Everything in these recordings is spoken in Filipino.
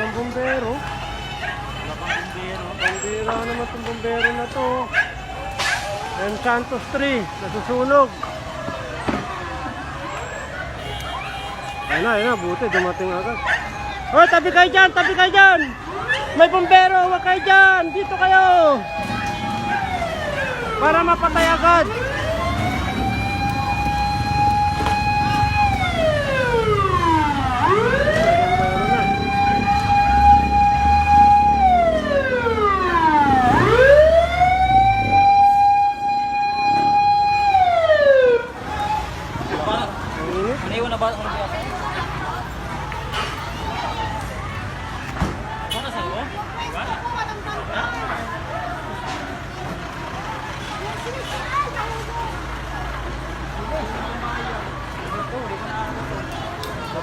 Walang bumbero. Wala pang bumbero. Bumbira ano naman itong bumbero na to. And Santos 3, nasusunog. Ayun na, ayun na, buti, dumating agad. Oh, tabi kayo dyan, tabi kayo dyan! May bumbero, huwag kayo dyan! Dito kayo! Para mapatay agad!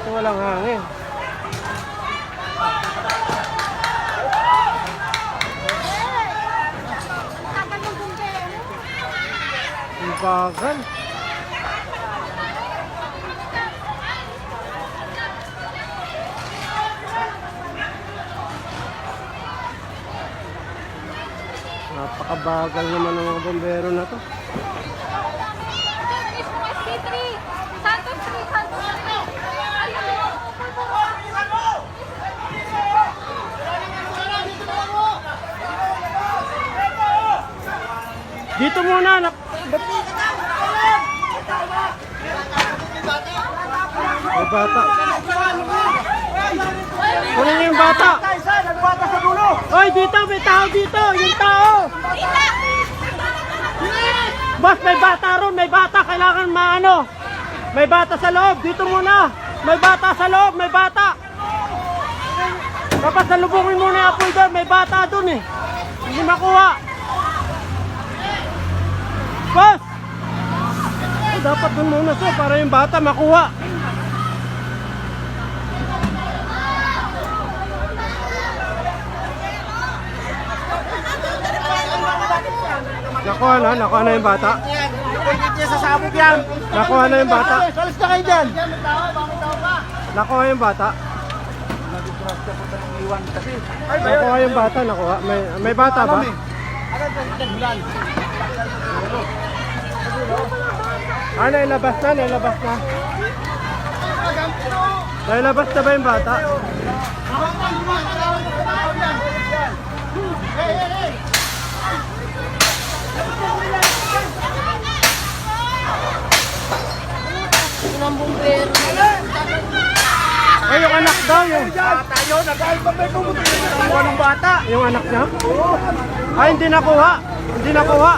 Ito walang hangin. Ang bagal. Napakabagal naman ng mga bombero na to. Santos 3, Santos 3. Dito muna, nak... May bata. Kunin niyo yung bata. Hoy, dito, may tao dito. Yung tao. Boss, may bata ron, may bata. Kailangan maano. May bata sa loob. Dito muna. May bata sa loob, may bata. Kapag salubungin muna yung apoy doon, may bata doon eh. Hindi makuha. Boss! Oh, dapat doon muna siya para yung bata makuha. Nakuha na, nakuha na yung bata. niya sa sabog yan. Nakuha na yung bata. Salis na kayo dyan. Nakuha yung bata. Nakuha yung bata, nakuha. May, may bata ba? Ah, nailabas na, nailabas na. Nailabas na ba yung bata? Ay, yung anak daw, Tayo, nag-aal pa may pumunta Iwan ng bata. yung anak niya? Ay, hindi nakuha. Hindi nakuha.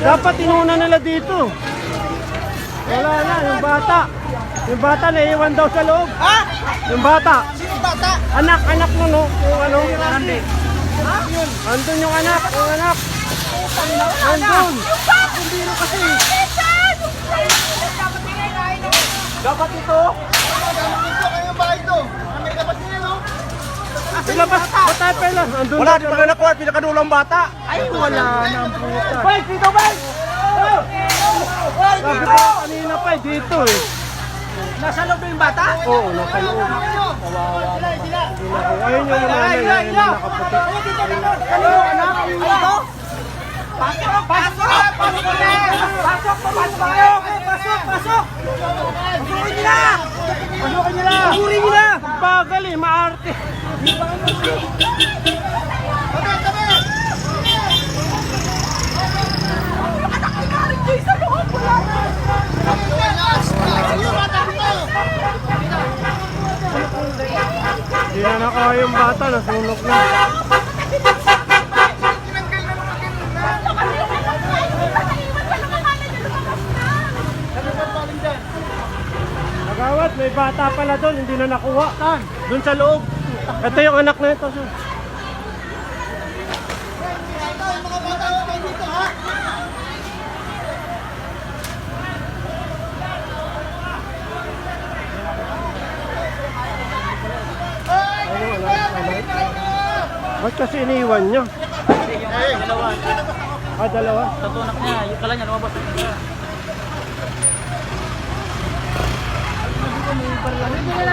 Dapat inuna nila dito. Wala na, yung bata. Yung bata naiiwan daw sa loob. Ha? Yung bata. Sino bata? Anak, anak mo no? Yung ano? Andun yung anak, yung anak. Andun. Dapat ito. Ito kayo ba ito? May dapat nila no? Ilabas, patay pa lang. Andun Wala din sa talaga nakuha. Pinakadulang bata. Ay, wala nang puta. Bay, dito ko kanina pa, eh, dito eh. Nasa loob yung bata? Oo, nasa loob. Sila, sila. Ayun yung nanay, yun yung nakaputi. Ano anak? Ito? Pasok! Pasok! Pasok! Pasok! Pasok! Pasok! Pasok! Pasukin nila! Pasukin nila! Pasukin nila! Bagal eh, maarte. Hindi na nakuha yung bata, nasunog na. Nagawat, may bata pala doon, hindi na nakuha. Doon sa loob. Ito yung anak na ito. sir. Yung. Ba't kasi iniwan niya? Yung dalawa. Ah, dalawa. Tatlo anak niya. Yung kala niya lumabas. Ano